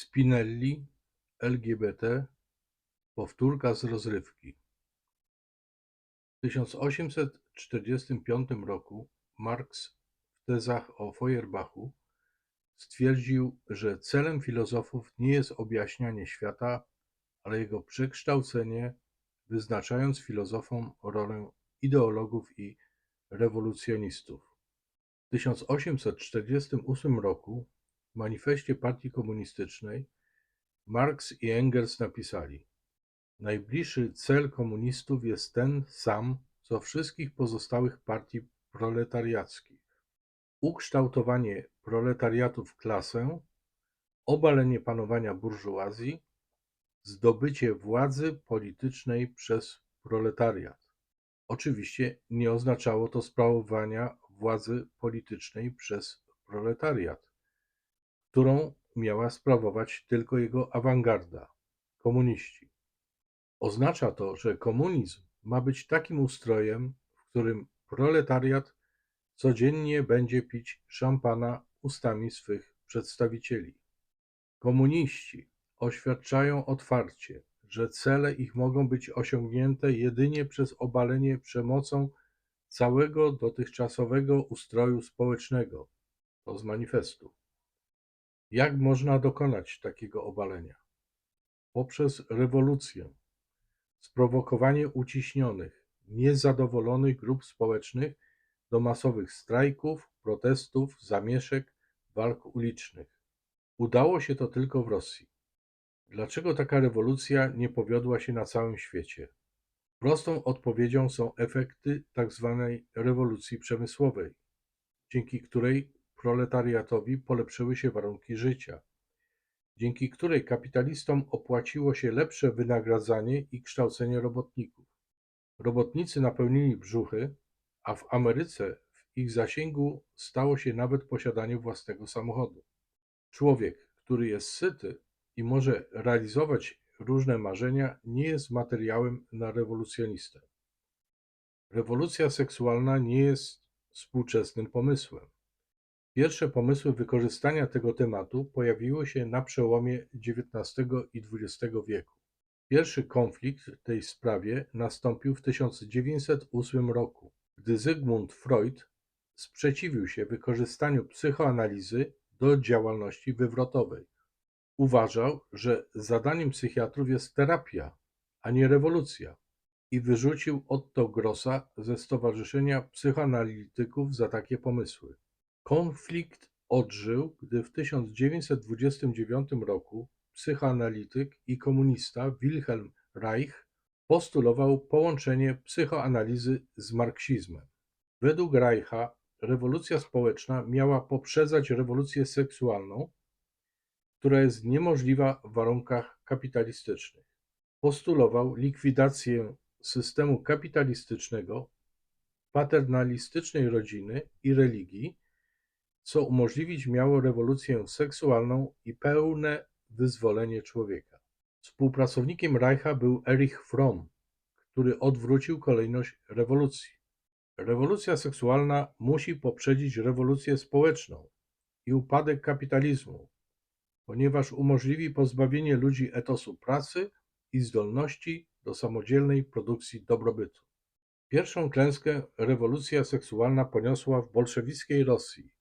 Spinelli, LGBT, powtórka z rozrywki. W 1845 roku Marx w tezach o Feuerbachu stwierdził, że celem filozofów nie jest objaśnianie świata, ale jego przekształcenie, wyznaczając filozofom rolę ideologów i rewolucjonistów. W 1848 roku w manifestie Partii Komunistycznej Marx i Engels napisali: Najbliższy cel komunistów jest ten sam, co wszystkich pozostałych partii proletariackich. Ukształtowanie proletariatu w klasę, obalenie panowania burżuazji, zdobycie władzy politycznej przez proletariat. Oczywiście nie oznaczało to sprawowania władzy politycznej przez proletariat, którą miała sprawować tylko jego awangarda komuniści. Oznacza to, że komunizm ma być takim ustrojem, w którym proletariat codziennie będzie pić szampana ustami swych przedstawicieli. Komuniści oświadczają otwarcie, że cele ich mogą być osiągnięte jedynie przez obalenie przemocą całego dotychczasowego ustroju społecznego. To z manifestu. Jak można dokonać takiego obalenia? Poprzez rewolucję, sprowokowanie uciśnionych, niezadowolonych grup społecznych do masowych strajków, protestów, zamieszek, walk ulicznych. Udało się to tylko w Rosji. Dlaczego taka rewolucja nie powiodła się na całym świecie? Prostą odpowiedzią są efekty tzw. rewolucji przemysłowej, dzięki której proletariatowi polepszyły się warunki życia, dzięki której kapitalistom opłaciło się lepsze wynagradzanie i kształcenie robotników. Robotnicy napełnili brzuchy, a w Ameryce w ich zasięgu stało się nawet posiadanie własnego samochodu. Człowiek, który jest syty i może realizować różne marzenia, nie jest materiałem na rewolucjonistę. Rewolucja seksualna nie jest współczesnym pomysłem. Pierwsze pomysły wykorzystania tego tematu pojawiły się na przełomie XIX i XX wieku. Pierwszy konflikt w tej sprawie nastąpił w 1908 roku, gdy Zygmunt Freud sprzeciwił się wykorzystaniu psychoanalizy do działalności wywrotowej. Uważał, że zadaniem psychiatrów jest terapia, a nie rewolucja i wyrzucił Otto Grossa ze Stowarzyszenia Psychoanalityków za takie pomysły. Konflikt odżył, gdy w 1929 roku psychoanalityk i komunista Wilhelm Reich postulował połączenie psychoanalizy z marksizmem. Według Reicha rewolucja społeczna miała poprzedzać rewolucję seksualną, która jest niemożliwa w warunkach kapitalistycznych. Postulował likwidację systemu kapitalistycznego, paternalistycznej rodziny i religii, co umożliwić miało rewolucję seksualną i pełne wyzwolenie człowieka. Współpracownikiem Reicha był Erich Fromm, który odwrócił kolejność rewolucji. Rewolucja seksualna musi poprzedzić rewolucję społeczną i upadek kapitalizmu, ponieważ umożliwi pozbawienie ludzi etosu pracy i zdolności do samodzielnej produkcji dobrobytu. Pierwszą klęskę rewolucja seksualna poniosła w bolszewickiej Rosji,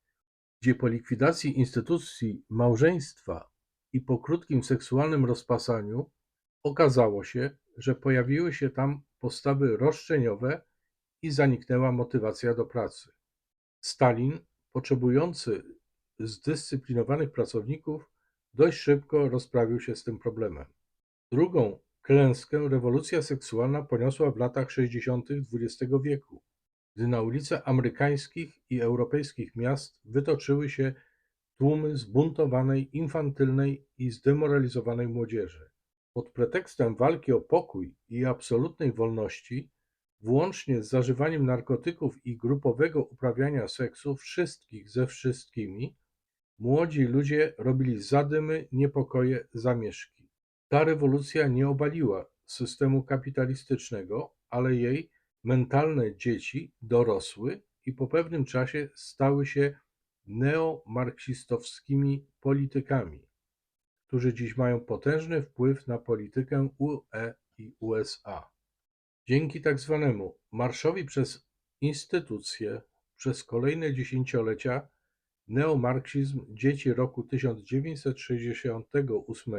gdzie po likwidacji instytucji małżeństwa i po krótkim seksualnym rozpasaniu okazało się, że pojawiły się tam postawy roszczeniowe i zaniknęła motywacja do pracy. Stalin, potrzebujący zdyscyplinowanych pracowników, dość szybko rozprawił się z tym problemem. Drugą klęskę rewolucja seksualna poniosła w latach 60. XX wieku, gdy na ulice amerykańskich i europejskich miast wytoczyły się tłumy zbuntowanej, infantylnej i zdemoralizowanej młodzieży. Pod pretekstem walki o pokój i absolutnej wolności, włącznie z zażywaniem narkotyków i grupowego uprawiania seksu wszystkich ze wszystkimi, młodzi ludzie robili zadymy, niepokoje, zamieszki. Ta rewolucja nie obaliła systemu kapitalistycznego, ale jej mentalne dzieci dorosły i po pewnym czasie stały się neomarksistowskimi politykami, którzy dziś mają potężny wpływ na politykę UE i USA. Dzięki tak zwanemu marszowi przez instytucje przez kolejne dziesięciolecia neomarksizm dzieci roku 1968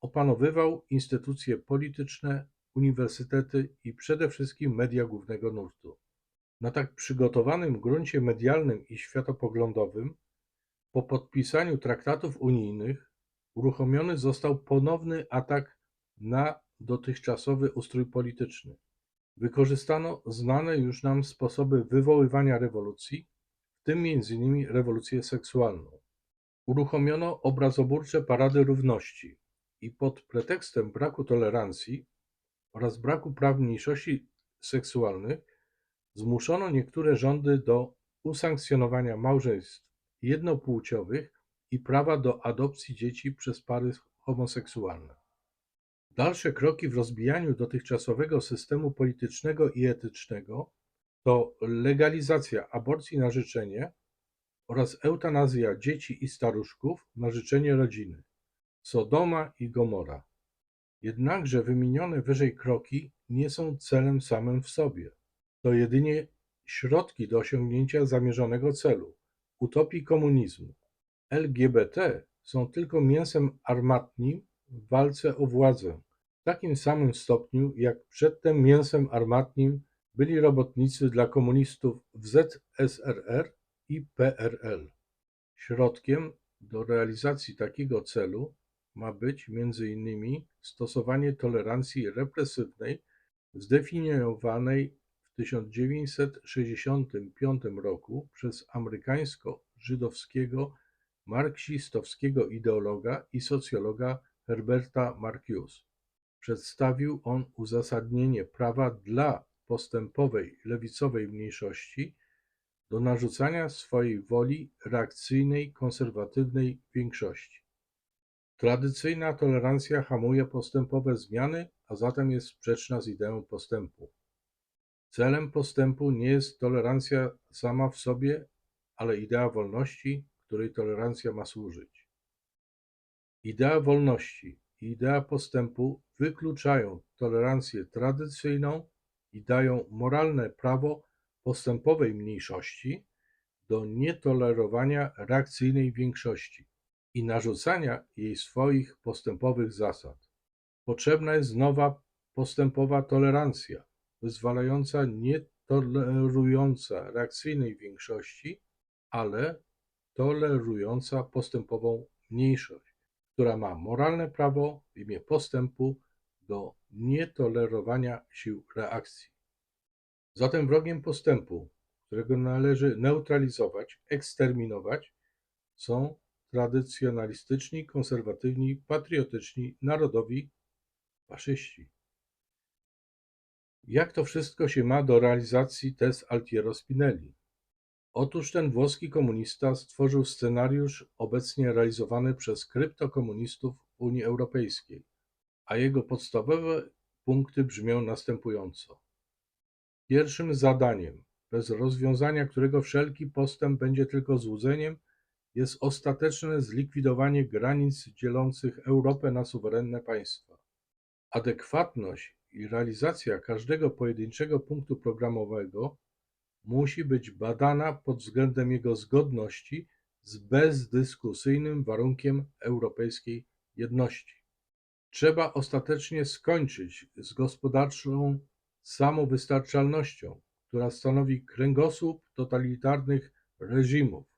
opanowywał instytucje polityczne, uniwersytety i przede wszystkim media głównego nurtu. Na tak przygotowanym gruncie medialnym i światopoglądowym, po podpisaniu traktatów unijnych, uruchomiony został ponowny atak na dotychczasowy ustrój polityczny. Wykorzystano znane już nam sposoby wywoływania rewolucji, w tym m.in. rewolucję seksualną. Uruchomiono obrazoburcze parady równości i pod pretekstem braku tolerancji oraz braku praw mniejszości seksualnych zmuszono niektóre rządy do usankcjonowania małżeństw jednopłciowych i prawa do adopcji dzieci przez pary homoseksualne. Dalsze kroki w rozbijaniu dotychczasowego systemu politycznego i etycznego to legalizacja aborcji na życzenie oraz eutanazja dzieci i staruszków na życzenie rodziny. Sodoma i Gomora. Jednakże wymienione wyżej kroki nie są celem samym w sobie. To jedynie środki do osiągnięcia zamierzonego celu utopii komunizmu. LGBT są tylko mięsem armatnim w walce o władzę, w takim samym stopniu jak przedtem mięsem armatnim byli robotnicy dla komunistów w ZSRR i PRL. Środkiem do realizacji takiego celu ma być między innymi stosowanie tolerancji represywnej zdefiniowanej w 1965 roku przez amerykańsko-żydowskiego marksistowskiego ideologa i socjologa Herberta Marcuse. Przedstawił on uzasadnienie prawa dla postępowej lewicowej mniejszości do narzucania swojej woli reakcyjnej, konserwatywnej większości. Tradycyjna tolerancja hamuje postępowe zmiany, a zatem jest sprzeczna z ideą postępu. Celem postępu nie jest tolerancja sama w sobie, ale idea wolności, której tolerancja ma służyć. Idea wolności i idea postępu wykluczają tolerancję tradycyjną i dają moralne prawo postępowej mniejszości do nietolerowania reakcyjnej większości i narzucania jej swoich postępowych zasad. Potrzebna jest nowa postępowa tolerancja, wyzwalająca nietolerująca reakcyjnej większości, ale tolerująca postępową mniejszość, która ma moralne prawo w imię postępu do nietolerowania sił reakcji. Zatem wrogiem postępu, którego należy neutralizować, eksterminować, są tradycjonalistyczni, konserwatywni, patriotyczni, narodowi faszyści. Jak to wszystko się ma do realizacji tez Altiero Spinelli? Otóż ten włoski komunista stworzył scenariusz obecnie realizowany przez kryptokomunistów Unii Europejskiej, a jego podstawowe punkty brzmią następująco. Pierwszym zadaniem, bez rozwiązania którego wszelki postęp będzie tylko złudzeniem, jest ostateczne zlikwidowanie granic dzielących Europę na suwerenne państwa. Adekwatność i realizacja każdego pojedynczego punktu programowego musi być badana pod względem jego zgodności z bezdyskusyjnym warunkiem europejskiej jedności. Trzeba ostatecznie skończyć z gospodarczą samowystarczalnością, która stanowi kręgosłup totalitarnych reżimów.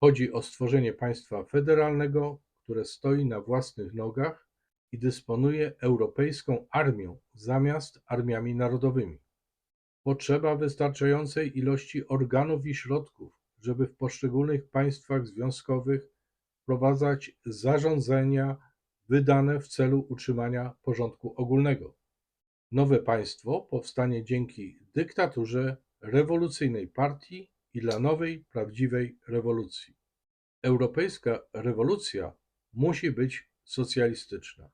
Chodzi o stworzenie państwa federalnego, które stoi na własnych nogach i dysponuje europejską armią zamiast armiami narodowymi. Potrzeba wystarczającej ilości organów i środków, żeby w poszczególnych państwach związkowych wprowadzać zarządzenia wydane w celu utrzymania porządku ogólnego. Nowe państwo powstanie dzięki dyktaturze rewolucyjnej partii i dla nowej, prawdziwej rewolucji. Europejska rewolucja musi być socjalistyczna.